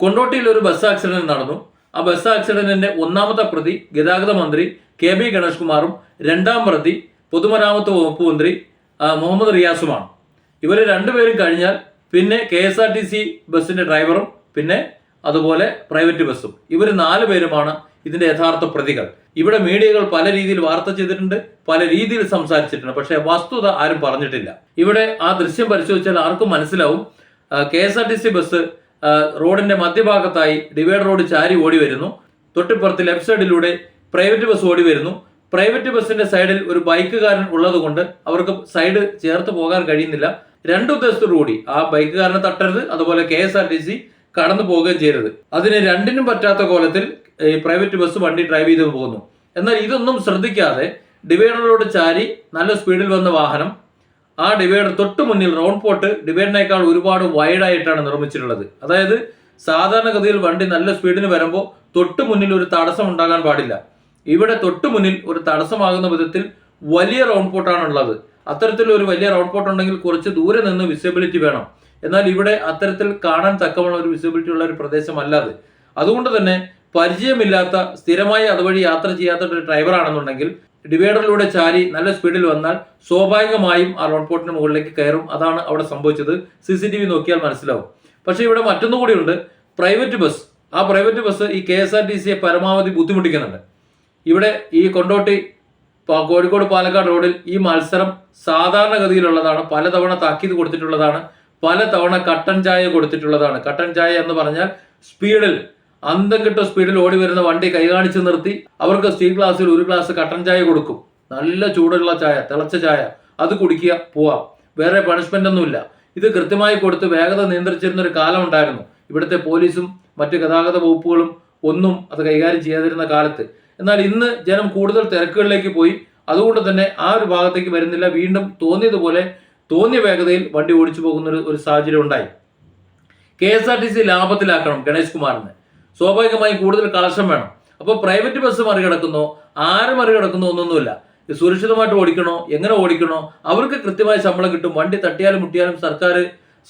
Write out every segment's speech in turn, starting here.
കൊണ്ടോട്ടിയിൽ ഒരു bus accident നടന്നു. ആ ബസ് ആക്സിഡന്റിന്റെ ഒന്നാമത്തെ പ്രതി ഗതാഗത മന്ത്രി കെ ബി ഗണേഷ് കുമാറും രണ്ടാം പ്രതി പൊതുമരാമത്ത് വകുപ്പ് മന്ത്രി മുഹമ്മദ് റിയാസുമാണ്. ഇവർ രണ്ടുപേരും കഴിഞ്ഞാൽ പിന്നെ K S R T C ബസ്സിന്റെ ഡ്രൈവറും പിന്നെ അതുപോലെ പ്രൈവറ്റ് ബസ്സും. ഇവർ നാല് പേരുമാണ് ഇതിന്റെ യഥാർത്ഥ പ്രതികൾ. ഇവിടെ മീഡിയകൾ പല രീതിയിൽ വാർത്ത ചെയ്തിട്ടുണ്ട് പല രീതിയിൽ സംസാരിച്ചിട്ടുണ്ട് പക്ഷേ വസ്തുത ആരും പറഞ്ഞിട്ടില്ല. ഇവിടെ ആ ദൃശ്യം പരിശോധിച്ചാൽ ആർക്കും മനസ്സിലാവും. K S R T C bus റോഡിന്റെ മധ്യഭാഗത്തായി ഡിവൈഡർ റോഡ് ചാരി ഓടി വരുന്നു. തൊട്ടിപ്പുറത്ത് ലെഫ്റ്റ് സൈഡിലൂടെ പ്രൈവറ്റ് ബസ് ഓടി വരുന്നു. പ്രൈവറ്റ് ബസ്സിന്റെ സൈഡിൽ ഒരു ബൈക്കുകാരൻ ഉള്ളതുകൊണ്ട് അവർക്ക് സൈഡ് ചേർത്ത് പോകാൻ കഴിയുന്നില്ല. രണ്ട് ഉദ്ദേശത്തോടുകൂടി ആ ബൈക്കുകാരനെ തട്ടരുത് അതുപോലെ K S R T C കടന്നു പോവുകയും ചെയ്യരുത്. അതിന് രണ്ടിനും പറ്റാത്ത കോലത്തിൽ ഈ പ്രൈവറ്റ് ബസ് വണ്ടി ഡ്രൈവ് ചെയ്ത് പോകുന്നു. എന്നാൽ ഇതൊന്നും ശ്രദ്ധിക്കാതെ ഡിവൈഡറിലോട് ചാരി നല്ല സ്പീഡിൽ വന്ന വാഹനം ആ ഡിവൈഡർ തൊട്ട് മുന്നിൽ റൗണ്ട് പോട്ട് ഡിവൈഡറിനേക്കാൾ ഒരുപാട് വൈഡായിട്ടാണ് നിർമ്മിച്ചിട്ടുള്ളത്. അതായത് സാധാരണഗതിയിൽ വണ്ടി നല്ല സ്പീഡിന് വരുമ്പോൾ തൊട്ട് മുന്നിൽ ഒരു തടസ്സം ഉണ്ടാകാൻ പാടില്ല. ഇവിടെ തൊട്ട് മുന്നിൽ ഒരു തടസ്സമാകുന്ന വിധത്തിൽ വലിയ റൗണ്ട് പോട്ടാണ് ഉള്ളത്. അത്തരത്തിൽ ഒരു വലിയ റൗണ്ട് പോട്ട് ഉണ്ടെങ്കിൽ കുറച്ച് ദൂരെ നിന്ന് വിസിബിലിറ്റി വേണം. എന്നാൽ ഇവിടെ അത്തരത്തിൽ കാണാൻ തക്കമുള്ള ഒരു വിസിബിലിറ്റി ഉള്ള ഒരു പ്രദേശമല്ല അത് അതുകൊണ്ട് തന്നെ പരിചയമില്ലാത്ത സ്ഥിരമായി അതുവഴി യാത്ര ചെയ്യാത്ത ഒരു ഡ്രൈവറാണെന്നുണ്ടെങ്കിൽ ഡിവൈഡറിലൂടെ ചാരി നല്ല സ്പീഡിൽ വന്നാൽ സ്വാഭാവികമായും ആ റോഡ് പോട്ടിന് മുകളിലേക്ക് കയറും. അതാണ് അവിടെ സംഭവിച്ചത്. സി സി ടി വി നോക്കിയാൽ മനസ്സിലാവും. പക്ഷേ ഇവിടെ മറ്റൊന്നും കൂടിയുണ്ട്. പ്രൈവറ്റ് ബസ് ആ പ്രൈവറ്റ് ബസ് ഈ കെ എസ് ആർ ടി സിയെ പരമാവധി ബുദ്ധിമുട്ടിക്കുന്നുണ്ട്. ഇവിടെ ഈ കൊണ്ടോട്ടി കോഴിക്കോട് പാലക്കാട് റോഡിൽ ഈ മത്സരം സാധാരണഗതിയിലുള്ളതാണ്. പലതവണ താക്കീത് കൊടുത്തിട്ടുള്ളതാണ്. പലതവണ കട്ടൻ ചായ കൊടുത്തിട്ടുള്ളതാണ്. കട്ടൻ ചായ എന്ന് പറഞ്ഞാൽ സ്പീഡിൽ അന്തം കിട്ട സ്പീഡിൽ ഓടി വരുന്ന വണ്ടി കൈ കാണിച്ച് നിർത്തി അവർക്ക് സ്റ്റീൽ ഗ്ലാസ്സിൽ ഒരു ഗ്ലാസ് കട്ടൻ ചായ കൊടുക്കും. നല്ല ചൂടുള്ള ചായ തിളച്ച ചായ. അത് കുടിക്കുക പോവാം. വേറെ പണിഷ്മെന്റ് ഒന്നുമില്ല ഇത് കൃത്യമായി കൊടുത്ത് വേഗത നിയന്ത്രിച്ചിരുന്ന ഒരു കാലം ഉണ്ടായിരുന്നു. ഇവിടുത്തെ പോലീസും മറ്റു ഗതാഗത വകുപ്പുകളും ഒന്നും അത് കൈകാര്യം ചെയ്യാതിരുന്ന കാലത്ത്. എന്നാൽ ഇന്ന് ജനം കൂടുതൽ തിരക്കുകളിലേക്ക് പോയി. അതുകൊണ്ട് തന്നെ ആ ഒരു ഭാഗത്തേക്ക് വരുന്നില്ല. വീണ്ടും തോന്നിയതുപോലെ തോന്നിയ വേഗതയിൽ വണ്ടി ഓടിച്ചു പോകുന്ന ഒരു സാഹചര്യം ഉണ്ടായി. K S R T C ലാഭത്തിലാക്കണം Ganesh കുമാറിന്. സ്വാഭാവികമായും കൂടുതൽ കളക്ഷൻ വേണം. അപ്പോൾ പ്രൈവറ്റ് ബസ് മറികടക്കുന്നു ആര് മറികടക്കുന്നു ഒന്നൊന്നുമില്ല സുരക്ഷിതമായിട്ട് ഓടിക്കണോ എങ്ങനെ ഓടിക്കണോ അവർക്ക് കൃത്യമായ ശമ്പളം കിട്ടും. വണ്ടി തട്ടിയാലും മുട്ടിയാലും സർക്കാർ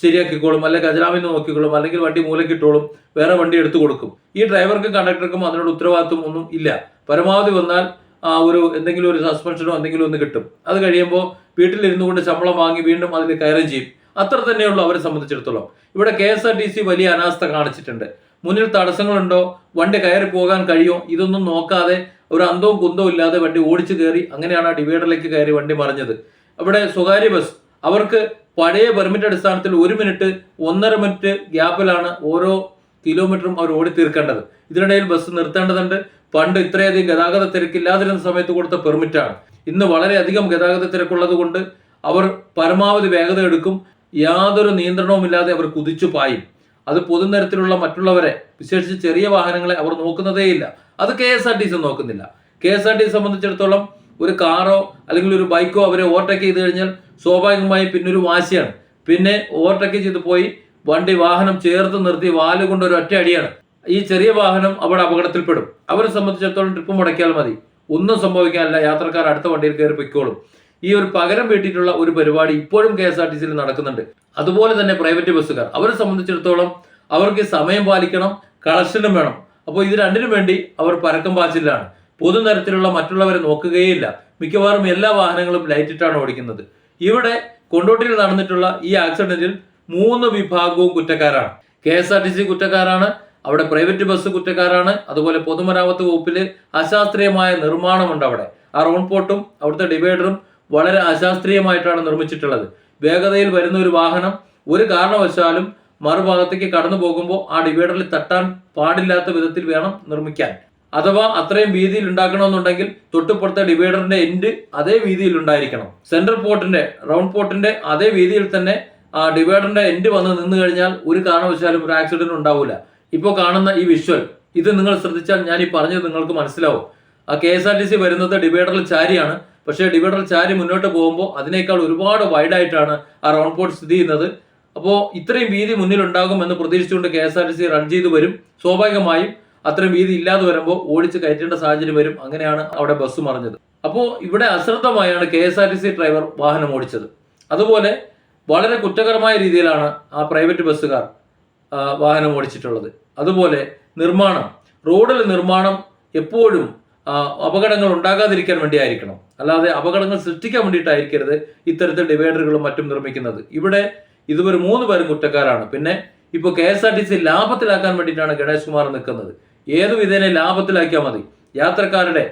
ശരിയാക്കിക്കോളും അല്ലെങ്കിൽ ഖജനാവിൽ നിന്ന് നോക്കിക്കോളും അല്ലെങ്കിൽ വണ്ടി മൂലക്കിട്ടോളും വേറെ വണ്ടി എടുത്തു കൊടുക്കും. ഈ ഡ്രൈവർക്കും കണ്ടക്ടർക്കും അതിനോട് ഉത്തരവാദിത്വം ഒന്നും ഇല്ല. പരമാവധി വന്നാൽ ആ ഒരു എന്തെങ്കിലും ഒരു സസ്പെൻഷനോ എന്തെങ്കിലും ഒന്ന് കിട്ടും. അത് കഴിയുമ്പോൾ വീട്ടിലിരുന്നു കൊണ്ട് ശമ്പളം വാങ്ങി വീണ്ടും അതിൽ കയറുകയും ചെയ്യും. അത്ര തന്നെയുള്ളൂ അവരെ സംബന്ധിച്ചിടത്തോളം. ഇവിടെ K S R T C വലിയ അനാസ്ഥ കാണിച്ചിട്ടുണ്ട്. മുന്നിൽ തടസ്സങ്ങളുണ്ടോ? വണ്ടി കയറി പോകാൻ കഴിയോ? ഇതൊന്നും നോക്കാതെ ഒരു അന്തവും കുന്തവും ഇല്ലാതെ വണ്ടി ഓടിച്ചു കയറി അങ്ങനെയാണ് ആ ഡിവൈഡറിലേക്ക് കയറി വണ്ടി മറിഞ്ഞത്. അവിടെ സ്വകാര്യ ബസ്. അവർക്ക് പഴയ പെർമിറ്റ് അടിസ്ഥാനത്തിൽ ഒരു മിനിറ്റ് ഒന്നര മിനിറ്റ് ഗ്യാപ്പിലാണ് ഓരോ കിലോമീറ്ററും അവർ ഓടി തീർക്കേണ്ടത്. ഇതിനിടയിൽ ബസ് നിർത്തേണ്ടതുണ്ട്. പണ്ട് ഇത്രയധികം ഗതാഗത തിരക്കില്ലാതിരുന്ന സമയത്ത് കൊടുത്ത പെർമിറ്റാണ് ഇന്ന് വളരെയധികം ഗതാഗത തിരക്കുള്ളത് കൊണ്ട് അവർ പരമാവധി വേഗത എടുക്കും. യാതൊരു നിയന്ത്രണവുമില്ലാതെ അവർ കുതിച്ചു പായും. അത് പൊതുനിരത്തിലുള്ള മറ്റുള്ളവരെ വിശേഷിച്ച് ചെറിയ വാഹനങ്ങളെ അവർ നോക്കുന്നതേയില്ല. അത് K S R T C നോക്കുന്നില്ല. K S R T C സംബന്ധിച്ചിടത്തോളം ഒരു കാറോ അല്ലെങ്കിൽ ഒരു ബൈക്കോ അവരെ ഓവർടേക്ക് ചെയ്ത് കഴിഞ്ഞാൽ സ്വാഭാവികമായും പിന്നെ ഒരു വാശിയാണ്. പിന്നെ ഓവർടേക്ക് ചെയ്ത് പോയി വണ്ടി വാഹനം ചേർത്ത് നിർത്തി വാൽ കൊണ്ട് ഒരു ഒറ്റ അടിയാണ്. ഈ ചെറിയ വാഹനം അവിടെ അപകടത്തിൽപ്പെടും. അവരെ സംബന്ധിച്ചിടത്തോളം ട്രിപ്പ് മുടക്കിയാൽ മതി. ഒന്നും സംഭവിക്കാനില്ല. യാത്രക്കാർ അടുത്ത വണ്ടിയിൽ കയറി പൊയ്ക്കോളും. ഈ ഒരു പകരം വീട്ടിയിട്ടുള്ള ഒരു പരിപാടി ഇപ്പോഴും കെ എസ് ആർ ടി സിയിൽ നടക്കുന്നുണ്ട്. അതുപോലെ തന്നെ പ്രൈവറ്റ് ബസ്സുകാർ. അവരെ സംബന്ധിച്ചിടത്തോളം അവർക്ക് സമയം പാലിക്കണം കളക്ഷനും വേണം. അപ്പോൾ ഇത് രണ്ടിനും വേണ്ടി അവർ പരക്കം പാച്ചിലാണ്. പൊതുനിരത്തിലുള്ള മറ്റുള്ളവരെ നോക്കുകയില്ല മിക്കവാറും എല്ലാ വാഹനങ്ങളും ലൈറ്റിട്ടാണ് ഓടിക്കുന്നത്. ഇവിടെ കൊണ്ടോട്ടിയിൽ നടന്നിട്ടുള്ള ഈ ആക്സിഡന്റിൽ മൂന്ന് വിഭാഗവും കുറ്റക്കാരാണ്. K S R T C കുറ്റക്കാരാണ് അവിടെ പ്രൈവറ്റ് ബസ് കുറ്റക്കാരാണ് അതുപോലെ പൊതുമരാമത്ത് വകുപ്പിൽ അശാസ്ത്രീയമായ നിർമ്മാണമുണ്ട് അവിടെ. ആ റോൺ പോട്ടും അവിടുത്തെ ഡിവൈഡറും വളരെ അശാസ്ത്രീയമായിട്ടാണ് നിർമ്മിച്ചിട്ടുള്ളത്. വേഗതയിൽ വരുന്ന ഒരു വാഹനം ഒരു കാരണവശാലും മറുഭാഗത്തേക്ക് കടന്നു പോകുമ്പോൾ ആ ഡിവൈഡറിൽ തട്ടാൻ പാടില്ലാത്ത വിധത്തിൽ വേണം നിർമ്മിക്കാൻ. അഥവാ അത്രയും വീതിയിൽ ഉണ്ടാക്കണമെന്നുണ്ടെങ്കിൽ തൊട്ടുപുറത്തെ ഡിവൈഡറിന്റെ എൻഡ് അതേ വീതിയിൽ ഉണ്ടായിരിക്കണം. സെൻട്രൽ പോർട്ടിന്റെ റൗണ്ട് പോർട്ടിന്റെ അതേ വീതിയിൽ തന്നെ ആ ഡിവൈഡറിന്റെ എൻഡ് വന്ന് നിന്ന് കഴിഞ്ഞാൽ ഒരു കാരണവശാലും ഒരു ആക്സിഡന്റ് ഉണ്ടാവില്ല ഇപ്പോൾ കാണുന്ന ഈ വിഷ്വൽ ഇത് നിങ്ങൾ ശ്രദ്ധിച്ചാൽ ഞാൻ ഈ പറഞ്ഞത് നിങ്ങൾക്ക് മനസ്സിലാവും. ആ K S R T C വരുന്നത് ഡിവൈഡറിൽ ചാരിയാണ്. പക്ഷേ ഡിവൈഡർ ചാരി മുന്നോട്ട് പോകുമ്പോൾ അതിനേക്കാൾ ഒരുപാട് വൈഡായിട്ടാണ് ആ റൗണ്ട് പോർട്ട് സ്ഥിതി ചെയ്യുന്നത്. അപ്പോൾ ഇത്രയും വീതി മുന്നിലുണ്ടാകും എന്ന് പ്രതീക്ഷിച്ചുകൊണ്ട് K S R T C run ചെയ്ത് വരും. സ്വാഭാവികമായും അത്രയും വീതി ഇല്ലാതെ വരുമ്പോൾ ഓടിച്ച് കയറ്റേണ്ട സാഹചര്യം വരും. അങ്ങനെയാണ് അവിടെ ബസ് മറിഞ്ഞത്. അപ്പോൾ ഇവിടെ അശ്രദ്ധമായാണ് K S R T C driver വാഹനം ഓടിച്ചത്. അതുപോലെ വളരെ കുറ്റകരമായ രീതിയിലാണ് ആ പ്രൈവറ്റ് ബസ്സുകാർ വാഹനം ഓടിച്ചിട്ടുള്ളത്. അതുപോലെ നിർമ്മാണം. റോഡിലെ നിർമ്മാണം എപ്പോഴും അപകടങ്ങൾ ഉണ്ടാകാതിരിക്കാൻ വേണ്ടിയായിരിക്കണം. അല്ലാതെ അപകടങ്ങൾ സൃഷ്ടിക്കാൻ വേണ്ടിയിട്ടായിരിക്കരുത് ഇത്തരത്തിൽ ഡിവൈഡറുകളും മറ്റും നിർമ്മിക്കുന്നത്. ഇവിടെ ഇതുവരെ മൂന്ന് പേരും കുറ്റക്കാരാണ്. പിന്നെ ഇപ്പോൾ K S R T C ലാഭത്തിലാക്കാൻ വേണ്ടിയിട്ടാണ് ഗണേഷ് കുമാർ നിൽക്കുന്നത്. ഏതു വിധേനെ ലാഭത്തിലാക്കിയാൽ മതി. യാത്രക്കാരുടെ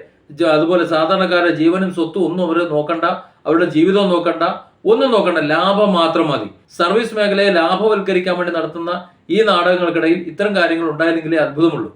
അതുപോലെ സാധാരണക്കാരുടെ ജീവനും സ്വത്തും ഒന്നും അവർ നോക്കണ്ട അവരുടെ ജീവിതവും നോക്കണ്ട ഒന്നും നോക്കണ്ട. ലാഭം മാത്രം മതി. സർവീസ് മേഖലയെ ലാഭവൽക്കരിക്കാൻ വേണ്ടി നടത്തുന്ന ഈ നാടകങ്ങൾക്കിടയിൽ ഇത്തരം കാര്യങ്ങൾ ഉണ്ടായിരുന്നെങ്കിലേ അത്ഭുതമുള്ളൂ.